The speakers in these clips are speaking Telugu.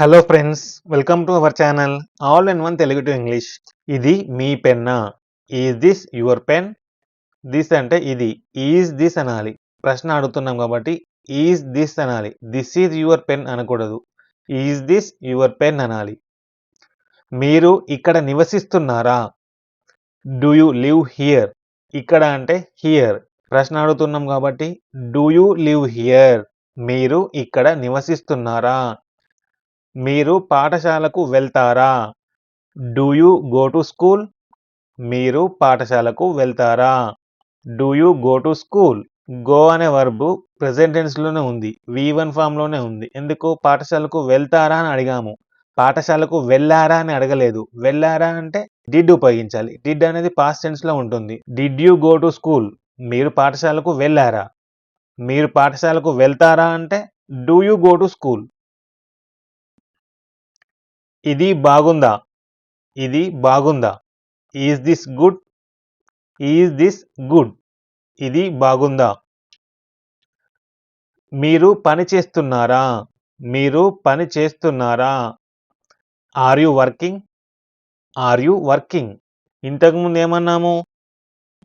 Hello friends welcome to our channel all in one Telugu to English ఇది మీ Penna. Is this your pen this అంటే ఇది. ఈజ్ దిస్ అనాలి. ప్రశ్న అడుగుతున్నాం కాబట్టి ఈజ్ దిస్ అనాలి. దిస్ ఈజ్ యువర్ పెన్ అనకూడదు. ఈజ్ దిస్ యువర్ పెన్ అనాలి. మీరు ఇక్కడ నివసిస్తున్నారా? డూ యూ లివ్ హియర్ ఇక్కడ అంటే హియర్ ప్రశ్న అడుగుతున్నాం కాబట్టి డూ యూ లివ్ హియర్ మీరు ఇక్కడ నివసిస్తున్నారా? మీరు పాఠశాలకు వెళ్తారా? Do you go to school మీరు పాఠశాలకు వెళ్తారా? Do you go to school go అనే వర్బు ప్రెసెంట్ టెన్స్లోనే ఉంది. వి వన్ ఫామ్లోనే ఉంది. ఎందుకు? పాఠశాలకు వెళ్తారా అని అడిగాము. పాఠశాలకు వెళ్ళారా అని అడగలేదు. వెళ్ళారా అంటే డిడ్ ఉపయోగించాలి. డిడ్ అనేది పాస్ట్ టెన్స్లో ఉంటుంది. Did you go to school మీరు పాఠశాలకు వెళ్ళారా? మీరు పాఠశాలకు వెళ్తారా అంటే do you go to school ఇది బాగుందా? ఇది బాగుందా? Is this good is this good ఇది బాగుందా? మీరు పని చేస్తున్నారా? మీరు పని చేస్తున్నారా? Are you working are you working ఇంతకుముందు ఏమన్నాము?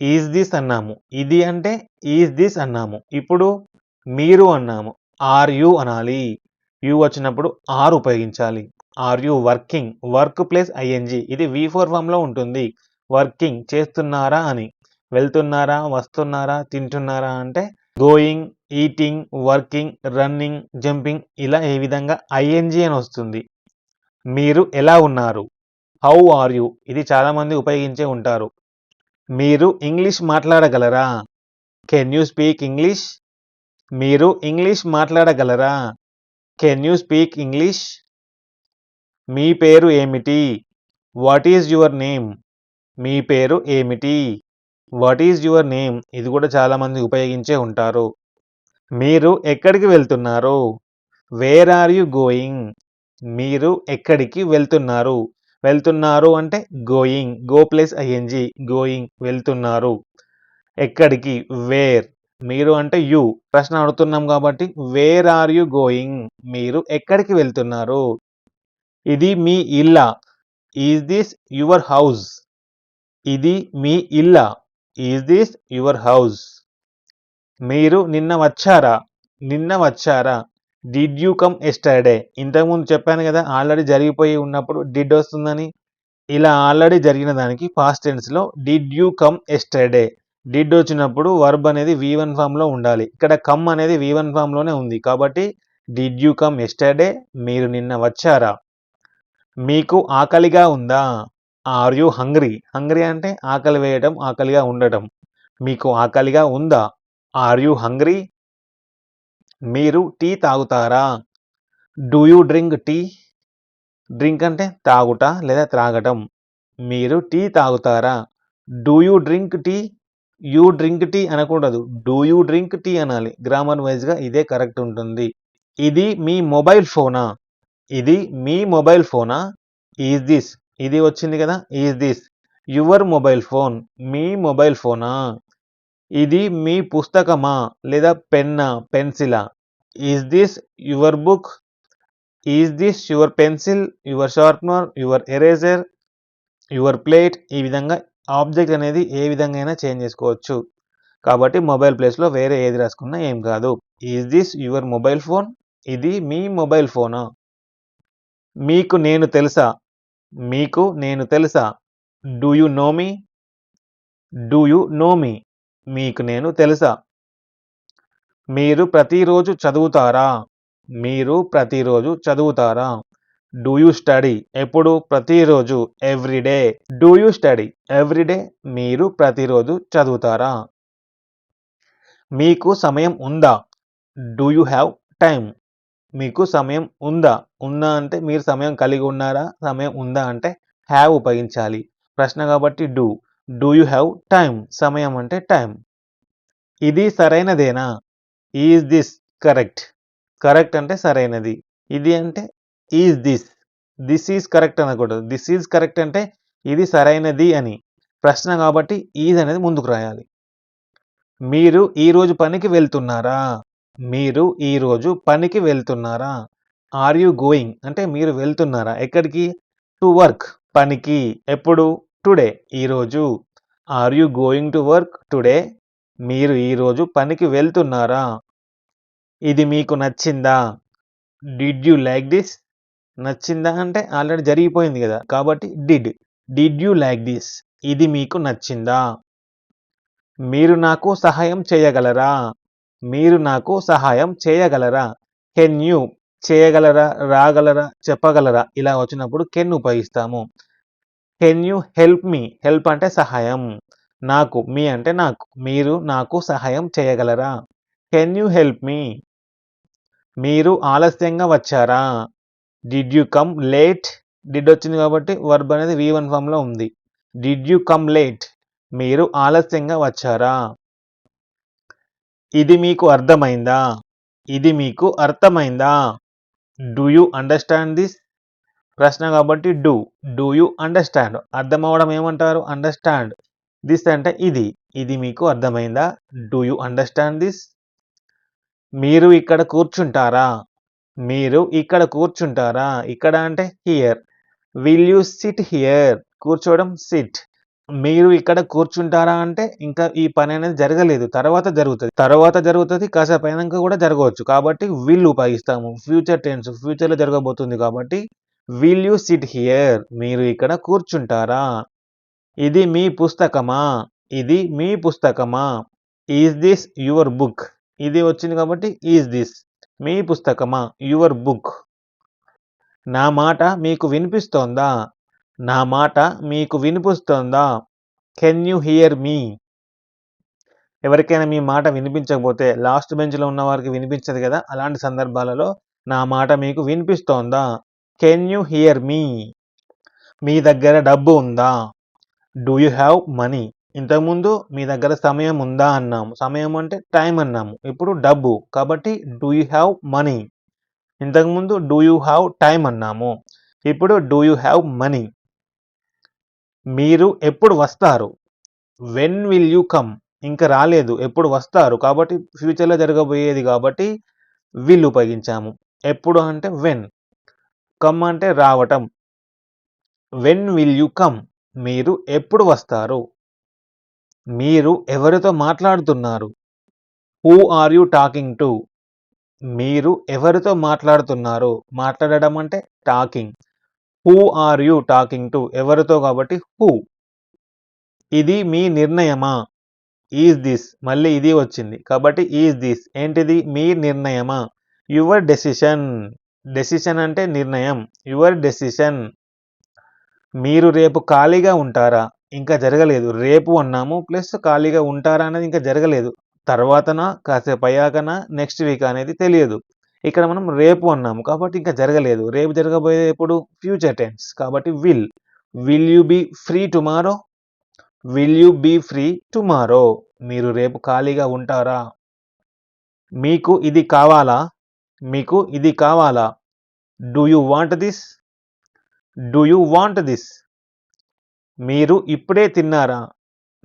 ఈజ్ దిస్ అన్నాము. ఇది అంటే ఈజ్ దిస్ అన్నాము. ఇప్పుడు మీరు అన్నాము. ఆర్ యు అనాలి? యూ వచ్చినప్పుడు ఆర్ ఉపయోగించాలి. Are you working work place ING ఇది వి ఫోర్ ఫామ్లో ఉంటుంది. వర్కింగ్ చేస్తున్నారా అని. వెళ్తున్నారా? వస్తున్నారా? తింటున్నారా అంటే going eating working running jumping ఇలా ఏ విధంగా ఐఎన్జి అని వస్తుంది. మీరు ఎలా ఉన్నారు? హౌ ఆర్ యు ఇది చాలామంది ఉపయోగించే ఉంటారు. మీరు ఇంగ్లీష్ మాట్లాడగలరా? కెన్ యూ స్పీక్ ఇంగ్లీష్ మీరు ఇంగ్లీష్ మాట్లాడగలరా? కెన్ యూ స్పీక్ ఇంగ్లీష్ మీ పేరు ఏమిటి? వాట్ ఈజ్ యువర్ నేమ్ మీ పేరు ఏమిటి? వాట్ ఈజ్ యువర్ నేమ్ ఇది కూడా చాలామంది ఉపయోగించే ఉంటారు. మీరు ఎక్కడికి వెళ్తున్నారు? వేర్ ఆర్ యు గోయింగ్ మీరు ఎక్కడికి వెళ్తున్నారు? వెళ్తున్నారు అంటే going go plus ING going వెళ్తున్నారు. ఎక్కడికి? వేర్ మీరు అంటే యు ప్రశ్న అడుగుతున్నాం కాబట్టి వేర్ ఆర్ యు గోయింగ్ మీరు ఎక్కడికి వెళ్తున్నారు? ఇది మీ ఇల్లా. ఈజ్ దిస్ యువర్ హౌస్ ఇది మీ ఇల్లా. ఈజ్ దిస్ యువర్ హౌస్ మీరు నిన్న వచ్చారా? నిన్న వచ్చారా? డిడ్ యూ కమ్ ఎస్టర్డే ఇంతకుముందు చెప్పాను కదా ఆల్రెడీ జరిగిపోయి ఉన్నప్పుడు డిడ్ వస్తుందని. ఇలా ఆల్రెడీ జరిగిన దానికి past టెన్స్లో did you come yesterday did వచ్చినప్పుడు వర్బ్ అనేది వి వన్ ఫామ్లో ఉండాలి. ఇక్కడ కమ్ అనేది వి వన్ ఫామ్లోనే ఉంది. కాబట్టి డిడ్ యూ కమ్ ఎస్టర్డే మీరు నిన్న వచ్చారా? మీకు ఆకలిగా ఉందా? ఆర్ యూ హంగ్రీ హంగ్రీ అంటే ఆకలి వేయడం ఆకలిగా ఉండటం. మీకు ఆకలిగా ఉందా? ఆర్ యూ హంగ్రీ మీరు టీ తాగుతారా? Do you drink tea drink అంటే తాగుట లేదా త్రాగటం. మీరు టీ తాగుతారా? Do you drink tea you drink tea అనకూడదు. డూ యూ డ్రింక్ టీ అనాలి. గ్రామర్ వైజ్గా ఇదే కరెక్ట్ ఉంటుంది. ఇది మీ మొబైల్ ఫోనా ఇది మీ మొబైల్ ఫోనా ఈజ్ దిస్ ఇది వచ్చింది కదా? Is this your mobile phone me mobile ఫోనా ఇది మీ పుస్తకమా? లేదా పెన్నా? పెన్సిలా? Is this your book is this your pencil your sharpener your eraser your plate ఈ విధంగా ఆబ్జెక్ట్ అనేది ఏ విధంగా అయినా చేంజ్ చేసుకోవచ్చు. కాబట్టి మొబైల్ ప్లేస్లో వేరే ఏది రాసుకున్నా ఏం కాదు. Is this your mobile phone ఇది మీ మొబైల్ ఫోనా? మీకు నేను తెలుసా? మీకు నేను తెలుసా? Do you know me do you know me మీకు నేను తెలుసా? మీరు ప్రతిరోజు చదువుతారా? మీరు ప్రతిరోజు చదువుతారా? డూ యూ స్టడీ ఎప్పుడు? ప్రతిరోజు? Every day do you study every day మీరు ప్రతిరోజు చదువుతారా? మీకు సమయం ఉందా? డూ యూ హ్యావ్ టైం మీకు సమయం ఉందా? ఉందా అంటే మీరు సమయం కలిగి ఉన్నారా? సమయం ఉందా అంటే హ్యావ్ ఉపయోగించాలి. ప్రశ్న కాబట్టి do do you have time సమయం అంటే టైం ఇది సరైనదేనా? ఈజ్ దిస్ కరెక్ట్ కరెక్ట్ అంటే సరైనది. ఇది అంటే is this this is correct అనకూడదు. దిస్ ఈజ్ కరెక్ట్ అంటే ఇది సరైనది అని. ప్రశ్న కాబట్టి ఈజ్ అనేది ముందుకు రాయాలి. మీరు ఈరోజు పనికి వెళ్తున్నారా? మీరు ఈరోజు పనికి వెళ్తున్నారా? ఆర్ యూ గోయింగ్ అంటే మీరు వెళ్తున్నారా? ఎక్కడికి? టు వర్క్ పనికి. ఎప్పుడు? టుడే ఈరోజు are you going to work today మీరు ఈరోజు పనికి వెళ్తున్నారా? ఇది మీకు నచ్చిందా? డిడ్ యూ లైక్ దిస్ నచ్చిందా అంటే ఆల్రెడీ జరిగిపోయింది కదా. కాబట్టి did did you like this ఇది మీకు నచ్చిందా? మీరు నాకు సహాయం చేయగలరా? మీరు నాకు సహాయం చేయగలరా? కెన్ యూ చేయగలరా? రాగలరా? చెప్పగలరా? ఇలా వచ్చినప్పుడు కెన్ ఉపయోగిస్తాము. Can you help me help అంటే సహాయం. నాకు మీ అంటే నాకు. మీరు నాకు సహాయం చేయగలరా? కెన్ యూ హెల్ప్ మీ మీరు ఆలస్యంగా వచ్చారా? Did you come late did వచ్చింది కాబట్టి వర్బ్ అనేది వి వన్ ఫామ్లో ఉంది. డిడ్ యూ కమ్ లేట్ మీరు ఆలస్యంగా వచ్చారా? ఇది మీకు అర్థమైందా? ఇది మీకు అర్థమైందా? డూ యూ అండర్స్టాండ్ దిస్ ప్రశ్న కాబట్టి డూ డూ యూ అండర్స్టాండ్ అర్థం అవడం ఏమంటారు? అండర్స్టాండ్ దిస్ అంటే ఇది. ఇది మీకు అర్థమైందా? డూ యూ అండర్స్టాండ్ దిస్ మీరు ఇక్కడ కూర్చుంటారా? మీరు ఇక్కడ కూర్చుంటారా? ఇక్కడ అంటే here will you sit here కూర్చోవడం సిట్ మీరు ఇక్కడ కూర్చుంటారా అంటే ఇంకా ఈ పని అనేది జరగలేదు. తర్వాత జరుగుతుంది. తర్వాత జరుగుతుంది కాసేపు అయినాక కూడా జరగవచ్చు. కాబట్టి విల్ ఉపయోగిస్తాము. ఫ్యూచర్ టెన్స్ ఫ్యూచర్లో జరగబోతుంది కాబట్టి విల్ యూ సిట్ హియర్ మీరు ఇక్కడ కూర్చుంటారా? ఇది మీ పుస్తకమా? ఇది మీ పుస్తకమా? ఈజ్ దిస్ యువర్ బుక్ ఇది వచ్చింది కాబట్టి ఈజ్ దిస్ మీ పుస్తకమా? Your book. నా మాట మీకు వినిపిస్తోందా? నా మాట మీకు వినిపిస్తోందా? Can you hear me? ఎవరికైనా మీ మాట వినిపించకపోతే లాస్ట్ బెంచ్లో ఉన్న వారికి వినిపించదు కదా? అలాంటి సందర్భాలలో నా మాట మీకు వినిపిస్తోందా? Can you hear me? మీ దగ్గర డబ్బు ఉందా? Do you have money? ఇంతకుముందు మీ దగ్గర సమయం ఉందా అన్నాము. సమయం అంటే టైం అన్నాము. ఇప్పుడు డబ్బు. కాబట్టి డూ యూ హ్యావ్ మనీ ఇంతకుముందు డూ యూ హ్యావ్ టైం అన్నాము. ఇప్పుడు డూ యూ హ్యావ్ మనీ మీరు ఎప్పుడు వస్తారు? వెన్ విల్ యూ కమ్ ఇంకా రాలేదు. ఎప్పుడు వస్తారు? కాబట్టి ఫ్యూచర్లో జరగబోయేది కాబట్టి విల్ ఉపయోగించాము. ఎప్పుడు అంటే వెన్ కమ్ అంటే రావటం. వెన్ విల్ యూ కమ్ మీరు ఎప్పుడు వస్తారు? మీరు ఎవరితో మాట్లాడుతున్నారు? Who are you talking to మీరు ఎవరితో మాట్లాడుతున్నారు మాట్లాడడం అంటే talking who are you talking to ఎవరితో కాబట్టి హూ ఇది మీ నిర్ణయమా? ఈజ్ దిస్ మళ్ళీ ఇది వచ్చింది. కాబట్టి ఈజ్ దిస్ ఏంటిది? మీ నిర్ణయమా? యువర్ డెసిషన్ డెసిషన్ అంటే నిర్ణయం. యువర్ డెసిషన్ మీరు రేపు ఖాళీగా ఉంటారా? ఇంకా జరగలేదు. రేపు అన్నాము ప్లస్ ఖాళీగా ఉంటారా అనేది ఇంకా జరగలేదు. తర్వాతన కాసేపు అయ్యాకనా నెక్స్ట్ వీక్ అనేది తెలియదు. ఇక్కడ మనం రేపు అన్నాము కాబట్టి ఇంకా జరగలేదు. రేపు జరగబోయే ఎప్పుడు? Future tense. కాబట్టి will. Will you be free tomorrow? Will you be free tomorrow? మీరు రేపు ఖాళీగా ఉంటారా? మీకు ఇది కావాలా? మీకు ఇది కావాలా? Do you want this? Do you want this? మీరు ఇప్పుడే తిన్నారా?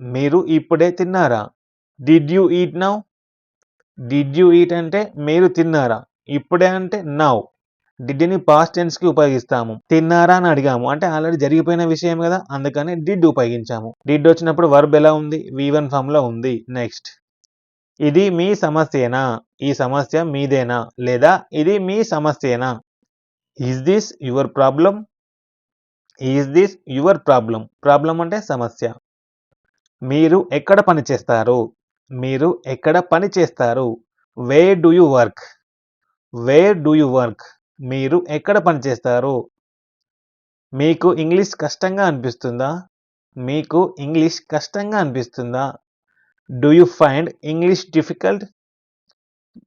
మీరు ఇప్పుడే తిన్నారా? Did you eat now did you eat అంటే మీరు తిన్నారా? ఇప్పుడే అంటే నౌ డిడ్ని పాస్ట్ టెన్స్కి ఉపయోగిస్తాము. తిన్నారా అని అడిగాము. అంటే ఆల్రెడీ జరిగిపోయిన విషయం కదా అందుకని డిడ్ ఉపయోగించాము. డిడ్ వచ్చినప్పుడు వర్బ్ ఎలా ఉంది? వి వన్ ఫామ్లో ఉంది. నెక్స్ట్ ఇది మీ సమస్యేనా? ఈ సమస్య మీదేనా? లేదా ఇది మీ సమస్యేనా? Is this your problem is this your problem problem అంటే సమస్య. మీరు ఎక్కడ పని చేస్తారు? మీరు ఎక్కడ పని చేస్తారు? Where do you work where do you work మీరు ఎక్కడ పని చేస్తారు? మీకు ఇంగ్లీష్ కష్టంగా అనిపిస్తుందా? మీకు ఇంగ్లీష్ కష్టంగా అనిపిస్తుందా? Do you find English difficult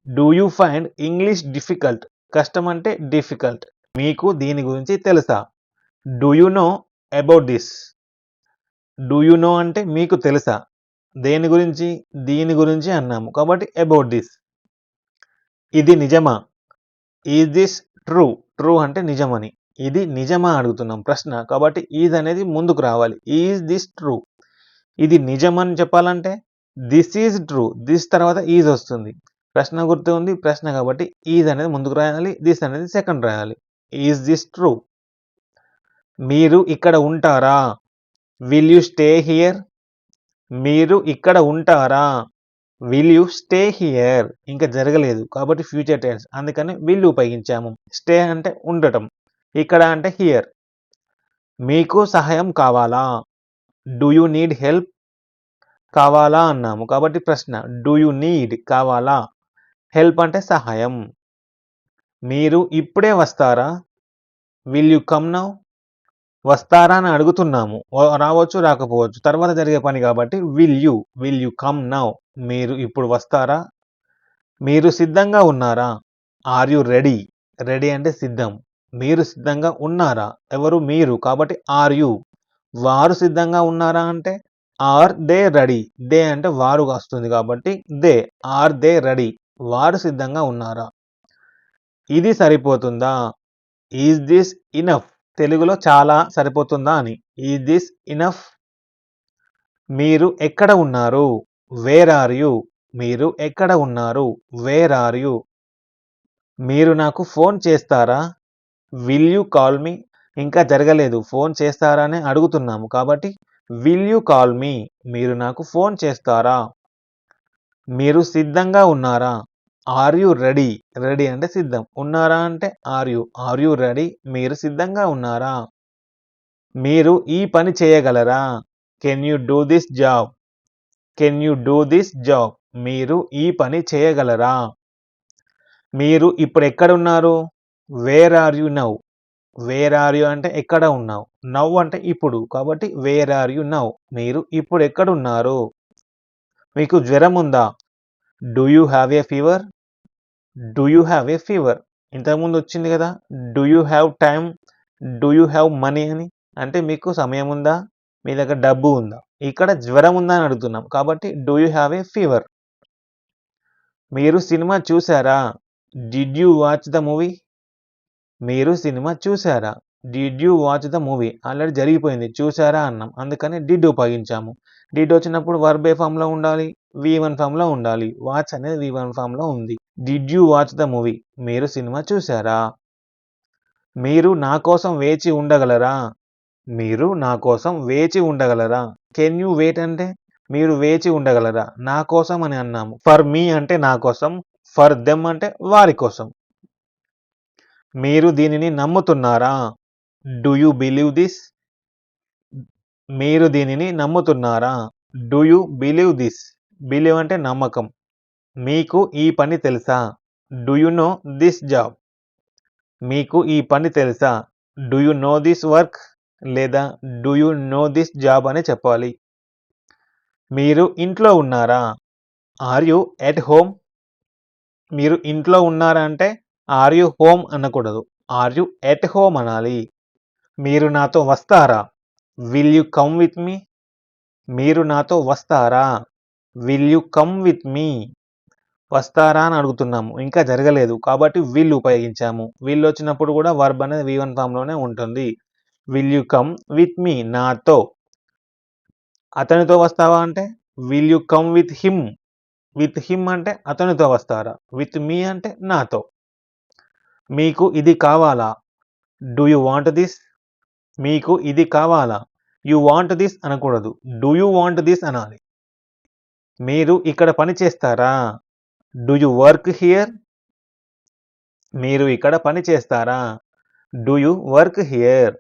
do you find English difficult కష్టం అంటే డిఫికల్ట్ మీకు దీని గురించి తెలుసా? Do you know about this do you know అంటే మీకు తెలుసా? దేని గురించి? దీని గురించి అన్నాము. కాబట్టి అబౌట్ దిస్ ఇది నిజమా? ఈజ్ దిస్ ట్రూ ట్రూ అంటే నిజమని. ఇది నిజమా అడుగుతున్నాం ప్రశ్న. కాబట్టి ఈజ్ అనేది ముందుకు రావాలి. ఈజ్ దిస్ ట్రూ ఇది నిజమని చెప్పాలంటే దిస్ ఈజ్ ట్రూ దిస్ తర్వాత ఈజ్ వస్తుంది. ప్రశ్న గుర్తు ఉంది. ప్రశ్న కాబట్టి ఈజ్ అనేది ముందుకు రాయాలి. దిస్ అనేది సెకండ్ రాయాలి. Is this true? మీరు ఇక్కడ ఉంటారా? Will you stay here? మీరు ఇక్కడ ఉంటారా? Will you stay here? ఇంకా జరగలేదు. కాబట్టి ఫ్యూచర్ టెన్స్. అందుకని విల్ ఉపయోగించాము. స్టే అంటే ఉండటం. ఇక్కడ అంటే హియర్. మీకు సహాయం కావాలా? Do you need help? కావాలా అన్నాము. కాబట్టి ప్రశ్న డూ యూ నీడ్ కావాలా? హెల్ప్ అంటే సహాయం. మీరు ఇప్పుడే వస్తారా? Will you come now? వస్తారా అని అడుగుతున్నాము. రావచ్చు, రాకపోవచ్చు. తర్వాత జరిగే పని కాబట్టి will you, will you come now? మీరు ఇప్పుడు వస్తారా? మీరు సిద్ధంగా ఉన్నారా? Are you ready? రెడీ అంటే సిద్ధం. మీరు సిద్ధంగా ఉన్నారా? ఎవరు మీరు కాబట్టి ఆర్ యు వారు సిద్ధంగా ఉన్నారా అంటే ఆర్ దే రెడీ? దే అంటే వారు వస్తుంది కాబట్టి దే. Are they ready? వారు సిద్ధంగా ఉన్నారా? ఇది సరిపోతుందా? Is this enough? తెలుగులో చాలా సరిపోతుందా అని. ఈ దిస్ ఇనఫ్? మీరు ఎక్కడ ఉన్నారు? Where are you? మీరు ఎక్కడ ఉన్నారు? Where are you? మీరు నాకు ఫోన్ చేస్తారా? Will you call me? ఇంకా జరగలేదు. ఫోన్ చేస్తారా అని అడుగుతున్నాము. కాబట్టి విల్ యూ కాల్ మీ? మీరు నాకు ఫోన్ చేస్తారా? మీరు సిద్ధంగా ఉన్నారా? Are you ready? రెడీ అంటే సిద్ధం. ఉన్నారా అంటే are you. Are you ready? మీరు సిద్ధంగా ఉన్నారా? మీరు ఈ పని చేయగలరా? Can you do this job? Can you do this job? మీరు ఈ పని చేయగలరా? మీరు ఇప్పుడు ఎక్కడున్నారు? Where are you now? Where are you అంటే ఎక్కడ ఉన్నావు? నవ్ అంటే ఇప్పుడు. కాబట్టి వేర్ ఆర్ యూ నౌ? మీరు ఇప్పుడు ఎక్కడున్నారు? మీకు జ్వరం ఉందా? Do you have a fever? Do you have a fever? ఇంతకుముందు వచ్చింది కదా! Do you have time? Do you have money అని. అంటే మీకు సమయం ఉందా? మీ దగ్గర డబ్బు ఉందా? ఇక్కడ జ్వరం ఉందా అని అడుగుతున్నాం. కాబట్టి do you have a fever? మీరు సినిమా చూసారా? Did you watch the movie? మీరు సినిమా చూసారా? Did you watch the movie? Already జరిగిపోయింది. చూసారా అన్నాం. అందుకని డిడ్ ఉపయోగించాము. డీట్ వచ్చినప్పుడు వర్బ్ ఏ ఫామ్‌లో ఉండాలి? వి వన్ ఫామ్‌లో ఉండాలి. వాచ్ అనేది వి వన్ ఫామ్‌లో ఉంది. Did you watch the movie? మీరు సినిమా చూసారా? మీరు నా కోసం వేచి ఉండగలరా? మీరు నా కోసం వేచి ఉండగలరా? కెన్ యూ వెయిట్ అంటే మీరు వేచి ఉండగలరా? నా కోసం అని అన్నాము. ఫర్ మీ అంటే నా కోసం. ఫర్ దెమ్ అంటే వారి కోసం. మీరు దీనిని నమ్ముతున్నారా? Do you believe this? మీరు దీనిని నమ్ముతున్నారా? Do you believe this? Believe అంటే నమ్మకం. మీకు ఈ పని తెలుసా? Do you know this job? మీకు ఈ పని తెలుసా? Do you know this work? లేదా do you know this job అని చెప్పాలి. మీరు ఇంట్లో ఉన్నారా? Are you at home? మీరు ఇంట్లో ఉన్నారా అంటే ఆర్ యు హోమ్ అనకూడదు. ఆర్ యు ఎట్ హోమ్ అనాలి. మీరు నాతో వస్తారా? Will you come with me? మీరు నాతో వస్తారా? Will you come with me? వస్తారా అని అడుగుతున్నాము. ఇంకా జరగలేదు. కాబట్టి విల్ ఉపయోగించాము. విల్ వచ్చినప్పుడు కూడా వర్బ్ అనేది వి వన్ ఫామ్‌లోనే ఉంటుంది. Will you come with me? నాతో. అతనితో వస్తావా అంటే will you come with him? With him అంటే అతనితో వస్తారా? విత్ మీ అంటే నాతో. మీకు ఇది కావాలా? Do you want this? మీకు ఇది కావాలా? యు వాంట్ దిస్ అనకూడదు. డూ యూ వాంట్ దిస్ అనాలి. మీరు ఇక్కడ పని చేస్తారా? Do you work here? మీరు ఇక్కడ పని చేస్తారా? Do you work here?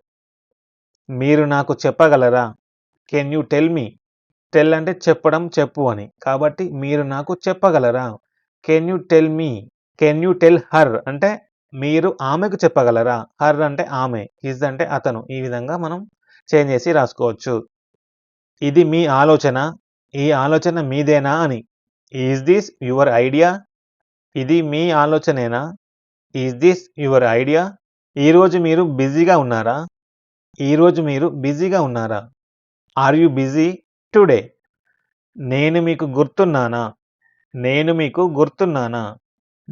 మీరు నాకు చెప్పగలరా? Can you tell me? Tell అంటే చెప్పడం, చెప్పు అని. కాబట్టి మీరు నాకు చెప్పగలరా? Can you tell me? Can you tell her? అంటే మీరు ఆమెకు చెప్పగలరా? హర్ అంటే ఆమె. హిజ్ అంటే అతను. ఈ విధంగా మనం చేంజ్ చేసి రాసుకోవచ్చు. ఇది మీ ఆలోచన? ఈ ఆలోచన మీదేనా అని. Is this your idea? ఇది మీ ఆలోచనేనా? Is this your idea? ఈరోజు మీరు బిజీగా ఉన్నారా? ఈరోజు మీరు బిజీగా ఉన్నారా? Are you busy today? నేను మీకు గుర్తున్నానా? నేను మీకు గుర్తున్నానా?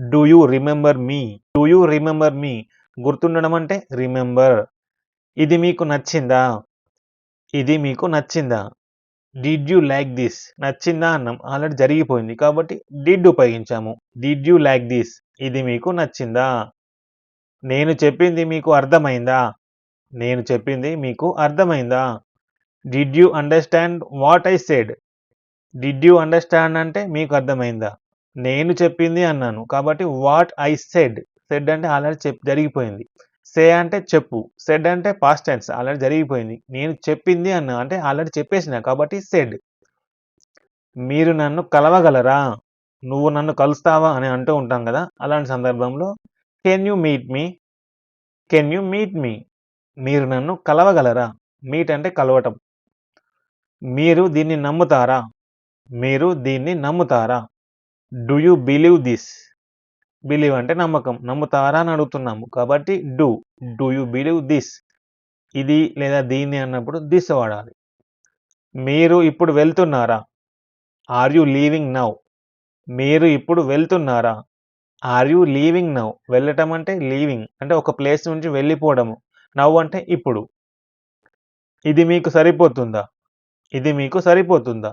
Do you remember me? Do you remember me? గుర్తుండడం అంటే రిమెంబర్. ఇది మీకు నచ్చిందా? ఇది మీకు నచ్చిందా? డిడ్ యూ లైక్ దిస్ నచ్చిందా అన్నాం? ఆల్రెడీ జరిగిపోయింది కాబట్టి డిడ్ ఉపయోగించాము. డిడ్ యూ లైక్ దిస్ ఇది మీకు నచ్చిందా? నేను చెప్పింది మీకు అర్థమైందా? నేను చెప్పింది మీకు అర్థమైందా? Did you understand what I said did you understand అంటే మీకు అర్థమైందా? నేను చెప్పింది అన్నాను కాబట్టి వాట్ ఐ సెడ్ సెడ్ అంటే ఆల్రెడీ చెప్ జరిగిపోయింది. సే అంటే చెప్పు. సెడ్ అంటే పాస్ట్ టెన్స్ ఆల్రెడీ జరిగిపోయింది. నేను చెప్పింది అన్నా అంటే ఆల్రెడీ చెప్పేసిన కాబట్టి సెడ్ మీరు నన్ను కలవగలరా? నువ్వు నన్ను కలుస్తావా? అని అంటూ ఉంటాం కదా అలాంటి సందర్భంలో can you meet me can you meet me మీరు నన్ను కలవగలరా? మీట్ అంటే కలవటం. మీరు దీన్ని నమ్ముతారా? మీరు దీన్ని నమ్ముతారా? Do you believe this believe అంటే నమ్మకం. నమ్ముతారా అని అడుగుతున్నాము. కాబట్టి do do you believe this ఇది లేదా దీన్ని అన్నప్పుడు దిస్ వాడాలి. మీరు ఇప్పుడు వెళ్తున్నారా? ఆర్ యు లీవింగ్ నౌ మీరు ఇప్పుడు వెళ్తున్నారా? ఆర్ యు లీవింగ్ నౌ వెళ్ళటం అంటే లీవింగ్ అంటే ఒక ప్లేస్ నుంచి వెళ్ళిపోవడము. నవ్వు అంటే ఇప్పుడు. ఇది మీకు సరిపోతుందా? ఇది మీకు సరిపోతుందా?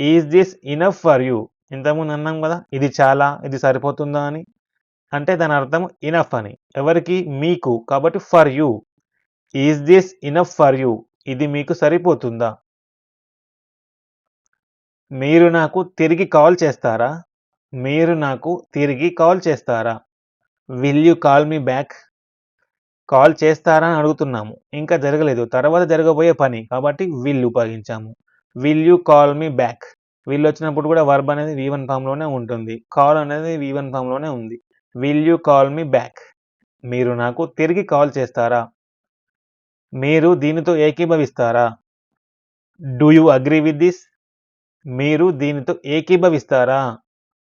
Is this enough for you ఇంతకుముందు అన్నాం కదా ఇది చాలా ఇది సరిపోతుందా అని? అంటే దాని అర్థం ఇనఫ్ అని. ఎవరికి? మీకు. కాబట్టి for you is this enough for you ఇది మీకు సరిపోతుందా? మీరు నాకు తిరిగి కాల్ చేస్తారా? మీరు నాకు తిరిగి కాల్ చేస్తారా? Will you call me back call చేస్తారా అని అడుగుతున్నాము. ఇంకా జరగలేదు. తర్వాత జరగబోయే పని. కాబట్టి విల్ ఉపయోగించాము. Will you call me back వీళ్ళు వచ్చినప్పుడు కూడా వర్బ్ అనేది వి వన్ ఫామ్లోనే ఉంటుంది. కాల్ అనేది వి వన్ ఫామ్లోనే ఉంది. Will you call me back మీరు నాకు తిరిగి కాల్ చేస్తారా? మీరు దీనితో ఏకీభవిస్తారా? Do you agree with this మీరు దీనితో ఏకీభవిస్తారా?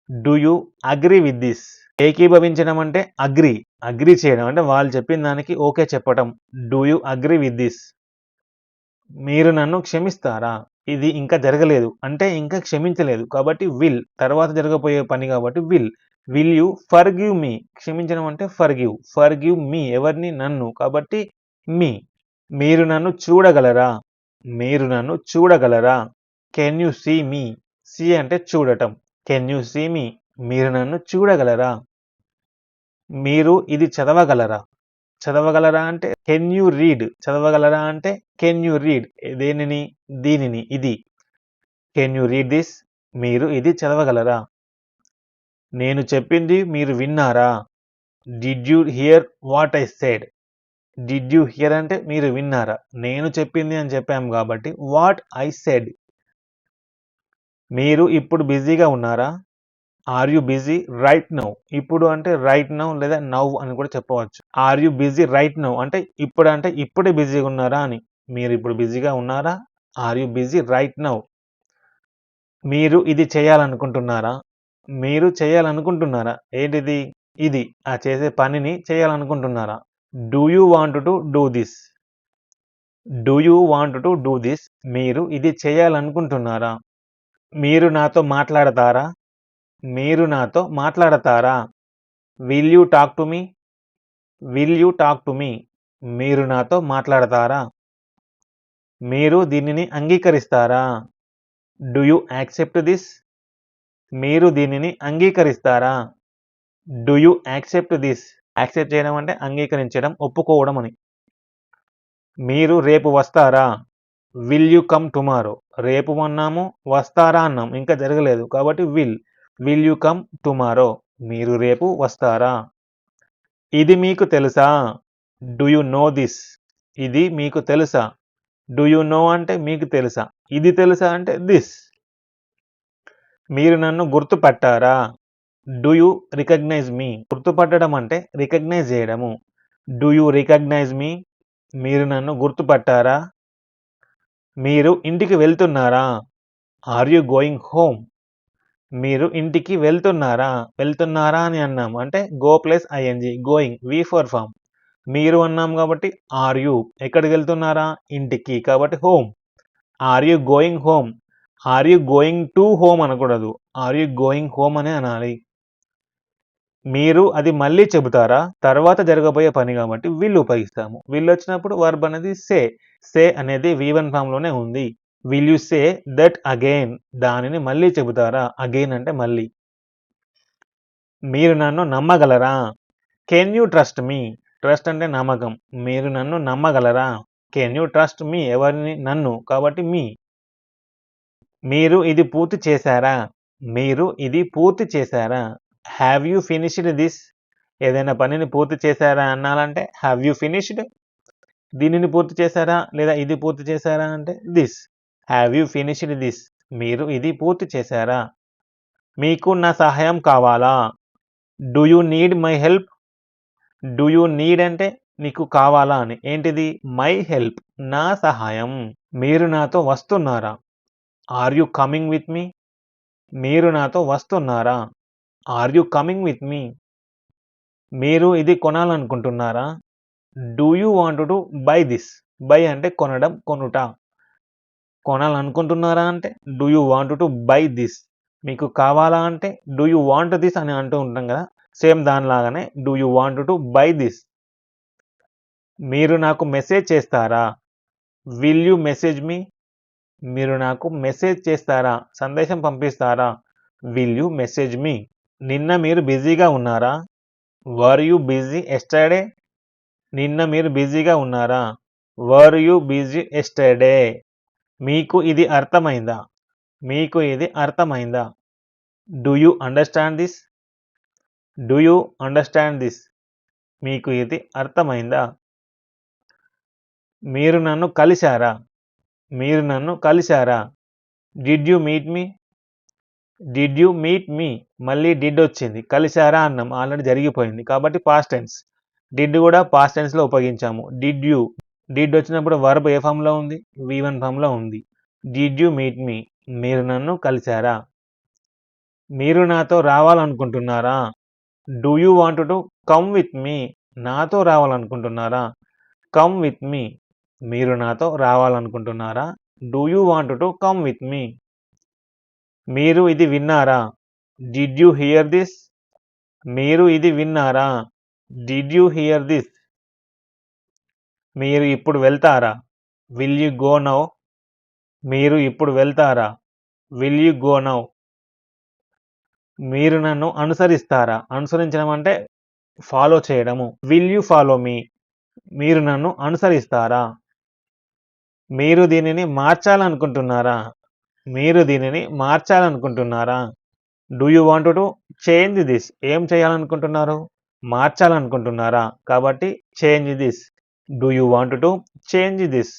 Do you agree with this ఏకీభవించడం అంటే అగ్రి అగ్రి చేయడం అంటే వాళ్ళు చెప్పిన దానికి ఓకే చెప్పటం. Do you agree with this మీరు నన్ను క్షమిస్తారా? ఇది ఇంకా జరగలేదు. అంటే ఇంకా క్షమించలేదు. కాబట్టి విల్ తర్వాత జరగబోయే పని కాబట్టి will will you forgive me క్షమించడం అంటే forgive forgive me ఎవరిని? నన్ను. కాబట్టి మీ మీరు నన్ను చూడగలరా? మీరు నన్ను చూడగలరా? Can you see me see అంటే చూడటం. కెన్ యూ సీ మీ మీరు నన్ను చూడగలరా? మీరు ఇది చదవగలరా? చదవగలరా అంటే కెన్ యూ రీడ్ చదవగలరా అంటే కెన్ యూ రీడ్ దేనిని? దీనిని ఇది. కెన్ యూ రీడ్ దిస్ మీరు ఇది చదవగలరా? నేను చెప్పింది మీరు విన్నారా? Did you hear what I said did you hear అంటే మీరు విన్నారా? నేను చెప్పింది అని చెప్పాము కాబట్టి వాట్ ఐ సెడ్ మీరు ఇప్పుడు బిజీగా ఉన్నారా? Are you busy right now ఇప్పుడు అంటే రైట్ నౌ లేదా నౌ అని కూడా చెప్పవచ్చు. Are you busy right now అంటే ఇప్పుడు అంటే ఇప్పుడే బిజీగా ఉన్నారా అని. మీరు ఇప్పుడు బిజీగా ఉన్నారా? Are you busy right now మీరు ఇది చేయాలనుకుంటున్నారా? మీరు చేయాలనుకుంటున్నారా? ఏంటిది? ఇది. ఆ చేసే పనిని చేయాలనుకుంటున్నారా? Do you want to do this do you want to do this మీరు ఇది చేయాలనుకుంటున్నారా? మీరు నాతో మాట్లాడతారా? మీరు నాతో మాట్లాడతారా? Will you talk to me will you talk to me మీరు నాతో మాట్లాడతారా? మీరు దీనిని అంగీకరిస్తారా? డు యూ యాక్సెప్ట్ దిస్ మీరు దీనిని అంగీకరిస్తారా? Do you accept this accept చేయడం అంటే అంగీకరించడం ఒప్పుకోవడం అని. మీరు రేపు వస్తారా? విల్ యూ కమ్ టుమారో రేపు అన్నాము వస్తారా అన్నాం ఇంకా జరగలేదు. కాబట్టి will will you come tomorrow మీరు రేపు వస్తారా? ఇది మీకు తెలుసా? డు యు నో దిస్ ఇది మీకు తెలుసా? డు యు నో అంటే మీకు తెలుసా? ఇది తెలుసా అంటే దిస్ మీరు నన్ను గుర్తుపట్టారా? డు యు రికగ్నైజ్ మీ గుర్తుపట్టడం అంటే రికగ్నైజ్ చేయడము. డు యు రికగ్నైజ్ మీ మీరు నన్ను గుర్తుపట్టారా? మీరు ఇంటికి వెళ్తున్నారా? ఆర్ యు గోయింగ్ హోమ్ మీరు ఇంటికి వెళ్తున్నారా? వెళ్తున్నారా అని అన్నాము. అంటే go plus ING going V four form. మీరు అన్నాం కాబట్టి ఆర్ యు? ఎక్కడికి వెళ్తున్నారా? ఇంటికి కాబట్టి home. Are you going home? Are you going to home అనకూడదు. ఆర్ యూ గోయింగ్ హోమ్ అనే అనాలి. మీరు అది మళ్ళీ చెబుతారా? తర్వాత జరగబోయే పని కాబట్టి విల్ ఉపయోగిస్తాము. విల్ వచ్చినప్పుడు వర్బ్ అనేది సే. సే అనేది వి వన్ ఫామ్లోనే ఉంది. Will you say that again దానిని మళ్ళీ చెబుతారా? అగైన్ అంటే మళ్ళీ. మీరు నన్ను నమ్మగలరా? Can you trust me trust అంటే నమ్మకం. మీరు నన్ను నమ్మగలరా? కెన్ యూ ట్రస్ట్ మీ ఎవరిని? నన్ను. కాబట్టి మీ. మీరు ఇది పూర్తి చేశారా? మీరు ఇది పూర్తి చేశారా? హ్యావ్ యూ ఫినిష్డ్ దిస్ ఏదైనా పనిని పూర్తి చేశారా అనాలంటే హ్యావ్ యూ ఫినిష్డ్ దీనిని పూర్తి చేశారా? లేదా ఇది పూర్తి చేశారా అంటే this have you finished this మీరు ఇది పూర్తి చేశారా? మీకు నా సహాయం కావాలా? Do you need my help do you need అంటే నీకు కావాలా అని. ఏంటిది? మై హెల్ప్ నా సహాయం. మీరు నాతో వస్తున్నారా? Are you coming with me మీరు నాతో వస్తున్నారా? Are you coming with me మీరు ఇది కొనాలనుకుంటున్నారా? Do you want to buy this buy అంటే కొనడం కొనుట. కొనాలనుకుంటున్నారా అంటే do you want to buy this మీకు కావాలా అంటే డూ యూ వాంట్ దిస్ అని అంటూ ఉంటాం కదా. Same దానిలాగానే do you want to buy this మీరు నాకు మెసేజ్ చేస్తారా? విల్ యూ మెసేజ్ మీ మీరు నాకు మెసేజ్ చేస్తారా? సందేశం పంపిస్తారా? విల్ యూ మెసేజ్ మీ నిన్న మీరు బిజీగా ఉన్నారా? వర్ యూ బిజీ ఎస్టర్డే నిన్న మీరు బిజీగా ఉన్నారా? వర్ యూ బిజీ ఎస్టర్డే మీకు ఇది అర్థమైందా? మీకు ఇది అర్థమైందా? Do you understand this do you understand this మీకు ఇది అర్థమైందా? మీరు నన్ను కలిశారా? మీరు నన్ను కలిశారా? Did you meet me did you meet me మళ్ళీ డిడ్ వచ్చింది. కలిశారా అన్నాం. ఆల్రెడీ జరిగిపోయింది. కాబట్టి పాస్ట్ టెన్స్ డిడ్ కూడా పాస్ట్ టెన్స్లో ఉపయోగించాము. డిడ్ యూ డిడ్ వచ్చినప్పుడు వర్బ్ ఏ ఫామ్లో ఉంది? వి వన్ ఫామ్లో ఉంది. డిడ్ యూ మీట్ మీ మీరు నన్ను కలిశారా? మీరు నాతో రావాలనుకుంటున్నారా? Do you want to come with me నాతో రావాలనుకుంటున్నారా? కమ్ విత్ మీ మీరు నాతో రావాలనుకుంటున్నారా? Do you want to come with me మీరు ఇది విన్నారా? డిడ్ యూ హియర్ దిస్ మీరు ఇది విన్నారా? డిడ్ యూ హియర్ దిస్ మీరు ఇప్పుడు వెళ్తారా? విల్ యు గో నౌ మీరు ఇప్పుడు వెళ్తారా? విల్ యు గో నౌ మీరు నన్ను అనుసరిస్తారా? అనుసరించడం అంటే ఫాలో చేయడము. విల్ యు ఫాలో మీ మీరు నన్ను అనుసరిస్తారా? మీరు దీనిని మార్చాలనుకుంటున్నారా? మీరు దీనిని మార్చాలనుకుంటున్నారా? Do you want to change this ఏం చేయాలనుకుంటున్నారు? మార్చాలనుకుంటున్నారా? కాబట్టి change this do you want to change this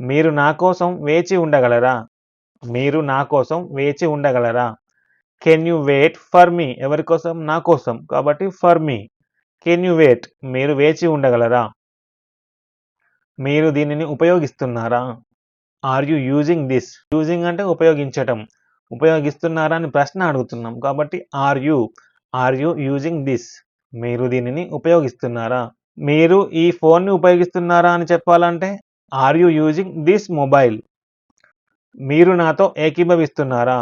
మీరు నా కోసం వేచి ఉండగలరా? మీరు నా కోసం వేచి ఉండగలరా? Can you wait for me ఎవరి కోసం? నా కోసం. కాబట్టి for me can you wait మీరు వేచి ఉండగలరా? మీరు దీనిని ఉపయోగిస్తున్నారా? Are you using this using అంటే ఉపయోగించటం. ఉపయోగిస్తున్నారా అని ప్రశ్న అడుగుతున్నాం. కాబట్టి are you are you using this మీరు దీనిని ఉపయోగిస్తున్నారా? మీరు ఈ ఫోన్ని ఉపయోగిస్తున్నారా అని చెప్పాలంటే are you using this mobile మీరు నాతో ఏకీభవిస్తున్నారా?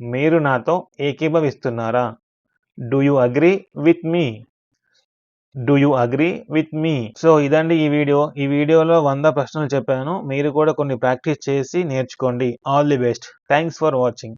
మీరు నాతో ఏకీభవిస్తున్నారా? Do you agree with me do you agree with me so ఇదండి ఈ వీడియో. ఈ వీడియోలో వంద ప్రశ్నలు చెప్పాను. మీరు కూడా కొన్ని ప్రాక్టీస్ చేసి నేర్చుకోండి. All the best thanks for watching